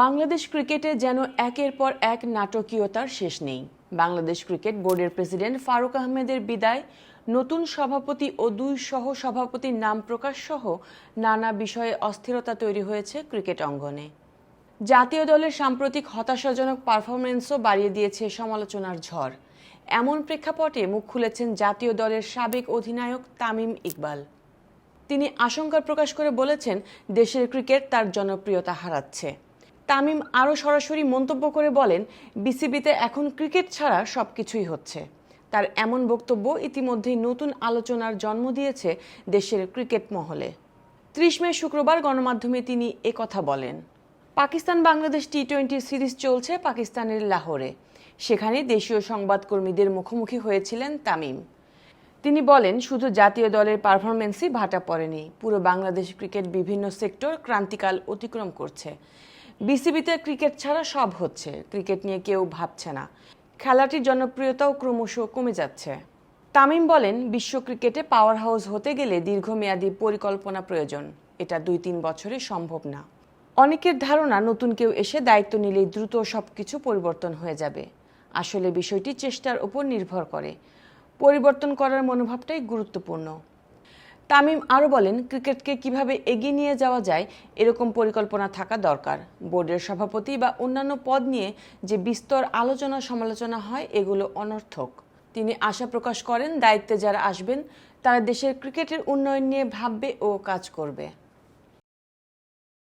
বাংলাদেশ ক্রিকেটে যেন একের পর এক নাটকীয়তার শেষ নেই। বাংলাদেশ ক্রিকেট বোর্ডের প্রেসিডেন্ট ফারুক আহমেদের বিদায়, নতুন সভাপতি ও দুই সহ সভাপতির নাম প্রকাশ সহ নানা বিষয়ে অস্থিরতা তৈরি হয়েছে ক্রিকেট অঙ্গনে। জাতীয় দলের সাম্প্রতিক হতাশাজনক পারফরমেন্সও বাড়িয়ে দিয়েছে সমালোচনার ঝড়। এমন প্রেক্ষাপটে মুখ খুলেছেন জাতীয় দলের সাবেক অধিনায়ক তামিম ইকবাল। তিনি আশঙ্কা প্রকাশ করে বলেছেন, দেশের ক্রিকেট তার জনপ্রিয়তা হারাচ্ছে। তামিম আরও সরাসরি মন্তব্য করে বলেন, বিসিবিতে এখন ক্রিকেট ছাড়া সব কিছুই হচ্ছে। তার এমন বক্তব্য ইতিমধ্যেই নতুন আলোচনার জন্ম দিয়েছে দেশের ক্রিকেট মহলে। ত্রিশ মে শুক্রবার গণমাধ্যমে তিনি একথা বলেন। Pakistan Bangladesh T twenty series চলছে পাকিস্তানের লাহোরে। সেখানে দেশীয় সংবাদকর্মীদের মুখোমুখি হয়েছিলেন তামিম। তিনি বলেন, শুধু জাতীয় দলের পারফরমেন্সই ভাটা পড়েনি, পুরো বাংলাদেশ ক্রিকেট বিভিন্ন সেক্টর ক্রান্তিকাল অতিক্রম করছে। বিসিবিতে ক্রিকেট ছাড়া সব হচ্ছে। ক্রিকেট নিয়ে কেউ ভাবছে না। খেলাটির জনপ্রিয়তাও ক্রমশ কমে যাচ্ছে। তামিম বলেন, বিশ্ব ক্রিকেটে পাওয়ার হাউস হতে গেলে দীর্ঘমেয়াদী পরিকল্পনা প্রয়োজন। এটা দুই তিন বছরে সম্ভব না। অনেকের ধারণা, নতুন কেউ এসে দায়িত্ব নিলেই দ্রুত সবকিছু পরিবর্তন হয়ে যাবে। আসলে বিষয়টি চেষ্টার উপর নির্ভর করে। পরিবর্তন করার মনোভাবটাই গুরুত্বপূর্ণ। তামিম আরও বলেন, ক্রিকেটকে কীভাবে এগিয়ে নিয়ে যাওয়া যায়, এরকম পরিকল্পনা থাকা দরকার। বোর্ডের সভাপতি বা অন্যান্য পদ নিয়ে যে বিস্তর আলোচনা সমালোচনা হয়, এগুলো অনর্থক। তিনি আশা প্রকাশ করেন, দায়িত্বে যারা আসবেন, তারা দেশের ক্রিকেটের উন্নয়ন নিয়ে ভাববে ও কাজ করবে।